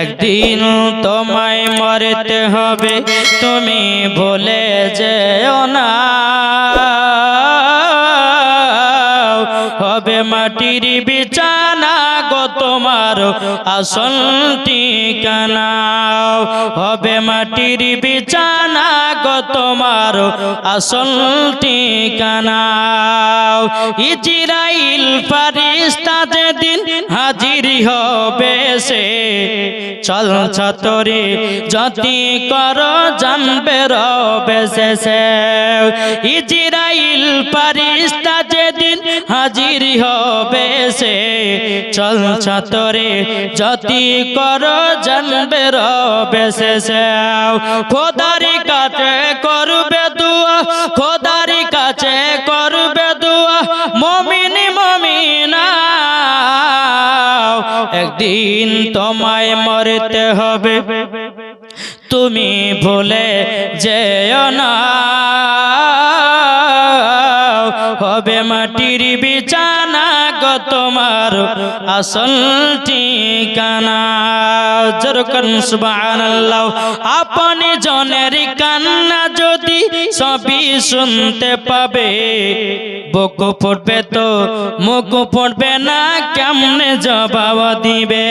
একদিন তোমায় মরতে হবে, তুমি ভুলে যেও না। হবে মাটির বিছানা গো তোমার আসল ঠিকানা। হবে মাটির বিছানা গো তোমার আসল ঠিকানা। ইজরাইল ফারিস্তা যেদিন হাজির হবে সে। চল ছতরে যতি কর, জানবে রবে শেষে ইজরাইল ফারিস্তা যেদিন হাজির হবে সে। চল ছতরে যতি কর, জানবে রবে শেষে খোদারি কাছে করবে দুয়া, খোদারি কাছে করবে একদিন তোমায় মরতে হবে। তুমি ভুলে যেও না। হবে মাটির বিছানা গো তোমার আসল ঠিকানা। জরকন সুবহানাল্লাহ। আপনি জনের কান্না যদি সবই শুনতে পাবে। বুক ফুটবে তো, মুখ ফুটবে না, কেমনে জবাব দিবে?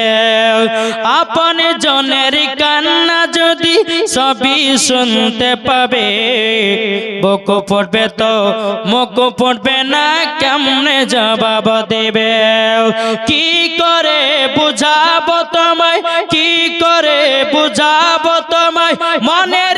আপনি জনের কান্না যদি সবই শুনতে পাবে। বুক ফুটবে তো, মুখ ফুটবে না, কেমনে জবাব দেবে? কি করে বুঝাবো তোমায়? কি করে বুঝাবো তোমায়? মনের